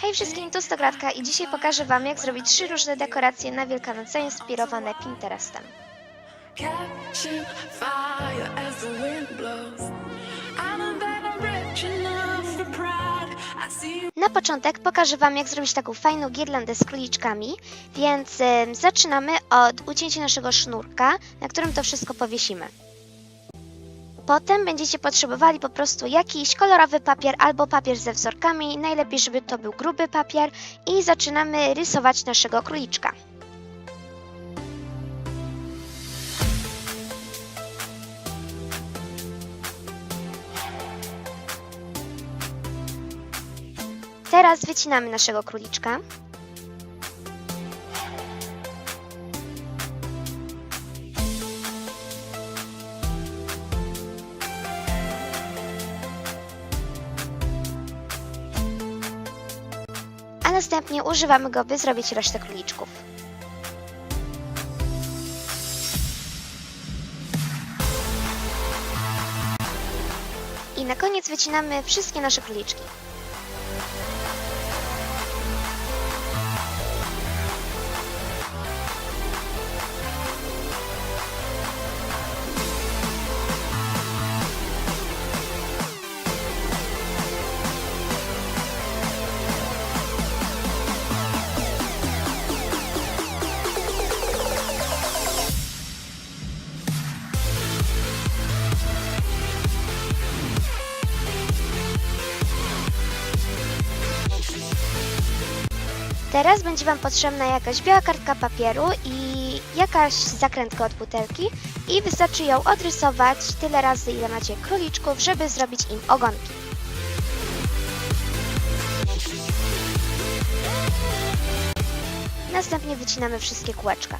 Hej wszystkim, tu Stogratka i dzisiaj pokażę Wam jak zrobić trzy różne dekoracje na Wielkanoc zainspirowane Pinterestem. Na początek pokażę Wam jak zrobić taką fajną girlandę z króliczkami, więc ym, zaczynamy od ucięcia naszego sznurka, na którym to wszystko powiesimy. Potem będziecie potrzebowali po prostu jakiś kolorowy papier albo papier ze wzorkami, najlepiej żeby to był gruby papier i zaczynamy rysować naszego króliczka. Teraz wycinamy naszego króliczka. Następnie używamy go, by zrobić resztę króliczków. I na koniec wycinamy wszystkie nasze króliczki. Teraz będzie Wam potrzebna jakaś biała kartka papieru i jakaś zakrętka od butelki i wystarczy ją odrysować tyle razy, ile macie króliczków, żeby zrobić im ogonki. Następnie wycinamy wszystkie kółeczka.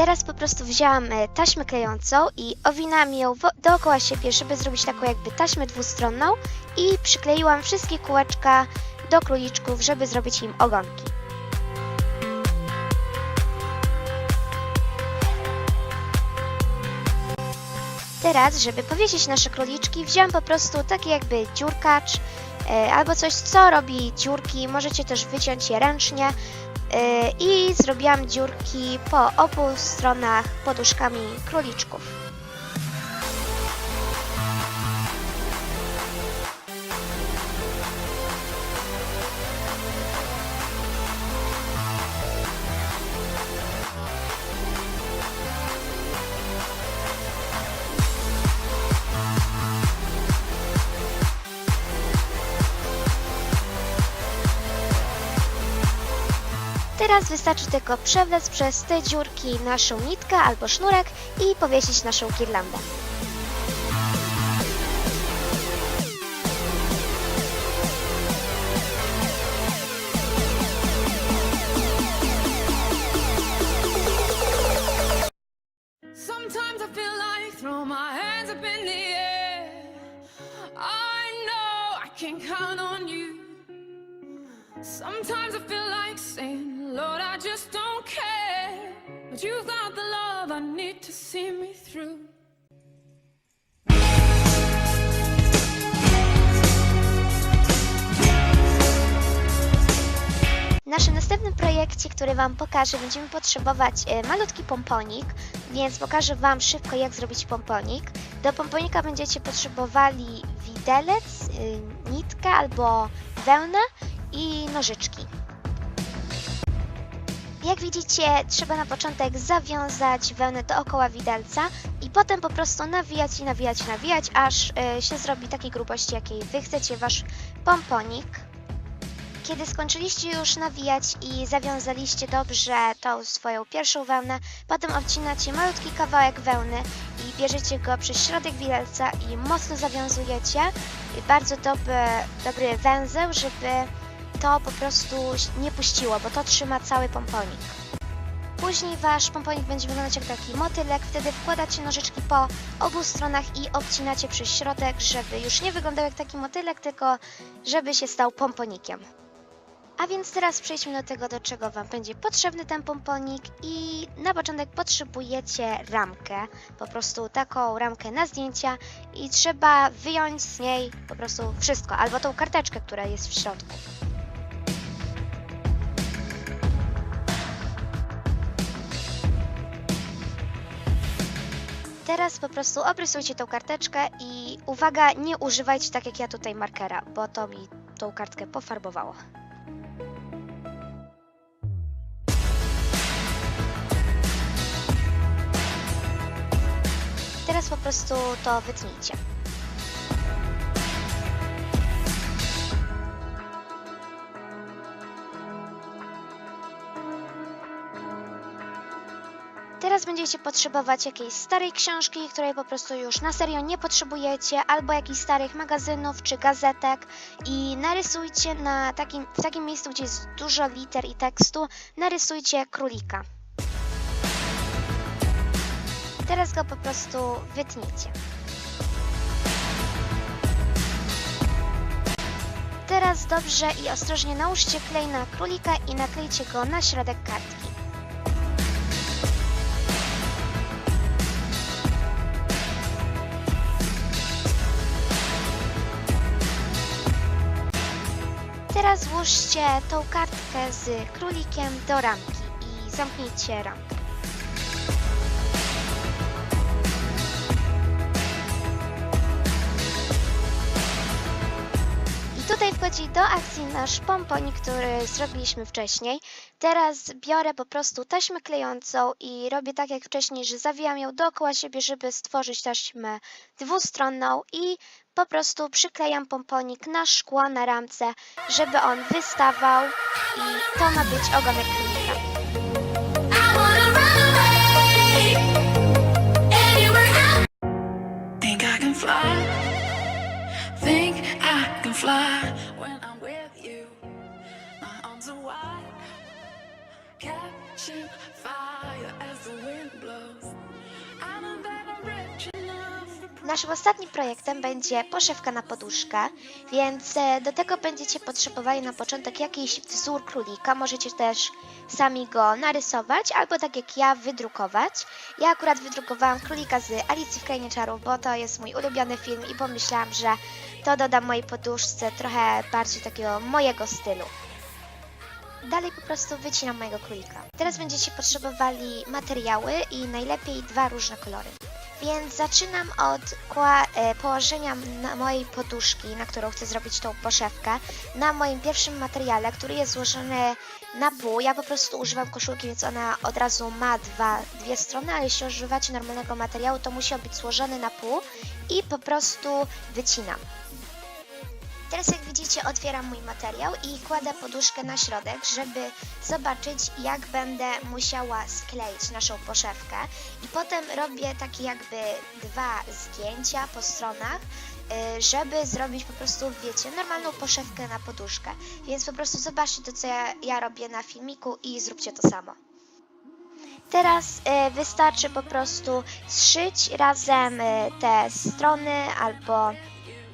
Teraz po prostu wzięłam e, taśmę klejącą i owinęłam ją dookoła siebie, żeby zrobić taką jakby taśmę dwustronną i przykleiłam wszystkie kółeczka do króliczków, żeby zrobić im ogonki. Teraz, żeby powiesić nasze króliczki, wziąłem po prostu taki jakby dziurkacz e, albo coś, co robi dziurki. Możecie też wyciąć je ręcznie i zrobiłam dziurki po obu stronach poduszkami króliczków. Teraz wystarczy tylko przewlec przez te dziurki naszą nitkę albo sznurek i powiesić naszą girlandę. Sometimes I feel like saying, Lord, I just don't care. But you've got the love I need to see me through. W naszym następnym projekcie, który Wam pokażę, będziemy potrzebować e, malutki pomponik, więc pokażę Wam szybko, jak zrobić pomponik. Do pomponika będziecie potrzebowali widelec, y, nitkę albo wełnę i nożyczki. Jak widzicie, trzeba na początek zawiązać wełnę dookoła widelca i potem po prostu nawijać i nawijać, nawijać, aż y, się zrobi takiej grubości, jakiej Wy chcecie wasz pomponik. Kiedy skończyliście już nawijać i zawiązaliście dobrze tą swoją pierwszą wełnę, potem odcinacie malutki kawałek wełny i bierzecie go przez środek widelca i mocno zawiązujecie. Bardzo dobry, dobry węzeł, żeby to po prostu nie puściło, bo to trzyma cały pomponik. Później wasz pomponik będzie wyglądać jak taki motylek, wtedy wkładacie nożyczki po obu stronach i obcinacie przez środek, żeby już nie wyglądał jak taki motylek, tylko żeby się stał pomponikiem. A więc teraz przejdźmy do tego, do czego Wam będzie potrzebny ten pomponik i na początek potrzebujecie ramkę, po prostu taką ramkę na zdjęcia i trzeba wyjąć z niej po prostu wszystko, albo tą karteczkę, która jest w środku. Teraz po prostu obrysujcie tą karteczkę i uwaga, nie używajcie tak jak ja tutaj markera, bo to mi tą kartkę pofarbowało. Teraz po prostu to wytnijcie. Teraz będziecie potrzebować jakiejś starej książki, której po prostu już na serio nie potrzebujecie, albo jakichś starych magazynów czy gazetek i narysujcie na takim, w takim miejscu, gdzie jest dużo liter i tekstu, narysujcie królika. Teraz go po prostu wytnijcie. Teraz dobrze i ostrożnie nałóżcie klej na królika i naklejcie go na środek kartki. Teraz włóżcie tą kartkę z królikiem do ramki i zamknijcie ramkę. Tutaj wchodzi do akcji nasz pomponik, który zrobiliśmy wcześniej. Teraz biorę po prostu taśmę klejącą i robię tak jak wcześniej, że zawijam ją dookoła siebie, żeby stworzyć taśmę dwustronną i po prostu przyklejam pomponik na szkło na ramce, żeby on wystawał i to ma być ogonek królika. I wanna Naszym ostatnim projektem będzie poszewka na poduszkę, więc e, do tego będziecie potrzebowali na początek jakiś wzór królika. Możecie też sami go narysować, albo tak jak ja, wydrukować. Ja akurat wydrukowałam królika z Alicji w Krainie Czarów, bo to jest mój ulubiony film i pomyślałam, że to doda mojej poduszce trochę bardziej takiego mojego stylu. Dalej po prostu wycinam mojego królika. Teraz będziecie potrzebowali materiały i najlepiej dwa różne kolory. Więc zaczynam od e, położenia mojej poduszki, na którą chcę zrobić tą poszewkę, na moim pierwszym materiale, który jest złożony na pół. Ja po prostu używam koszulki, więc ona od razu ma dwa, dwie strony, ale jeśli używacie normalnego materiału, to musiał być złożony na pół i po prostu wycinam. Teraz jak widzicie otwieram mój materiał i kładę poduszkę na środek, żeby zobaczyć jak będę musiała skleić naszą poszewkę i potem robię takie jakby dwa zgięcia po stronach, y, żeby zrobić po prostu, wiecie, normalną poszewkę na poduszkę. Więc po prostu zobaczcie to, co ja, ja robię na filmiku i zróbcie to samo. Teraz y, wystarczy po prostu zszyć razem y, te strony albo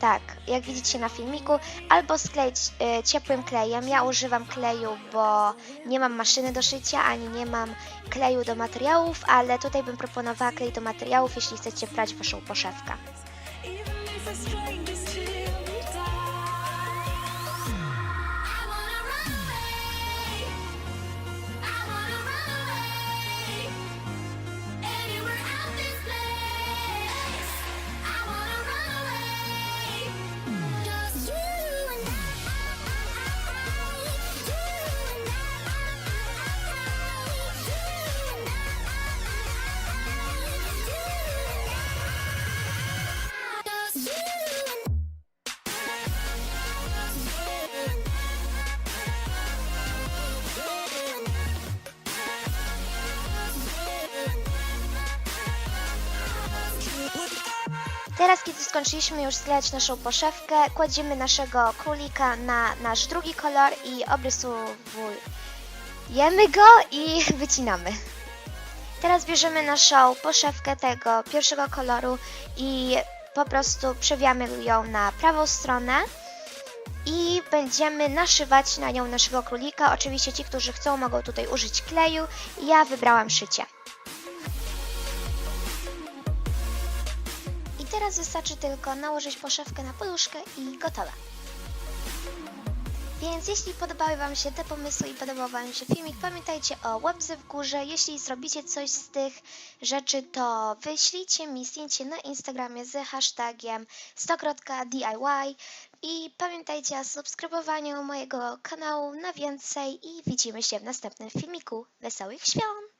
tak, jak widzicie na filmiku, albo skleić y, ciepłym klejem. Ja używam kleju, bo nie mam maszyny do szycia, ani nie mam kleju do materiałów, ale tutaj bym proponowała klej do materiałów, jeśli chcecie brać waszą poszewkę. Teraz, kiedy skończyliśmy już sklejać naszą poszewkę, kładziemy naszego królika na nasz drugi kolor i obrysowujemy go i wycinamy. Teraz bierzemy naszą poszewkę tego pierwszego koloru i po prostu przewiamy ją na prawą stronę i będziemy naszywać na nią naszego królika. Oczywiście ci, którzy chcą, mogą tutaj użyć kleju. Ja wybrałam szycie. Teraz wystarczy tylko nałożyć poszewkę na poduszkę i gotowe. Więc jeśli podobały Wam się te pomysły i podobał Wam się filmik, pamiętajcie o łapce w górze. Jeśli zrobicie coś z tych rzeczy, to wyślijcie mi zdjęcie na Instagramie z hashtagiem 100.diy i pamiętajcie o subskrybowaniu mojego kanału na więcej i widzimy się w następnym filmiku. Wesołych świąt!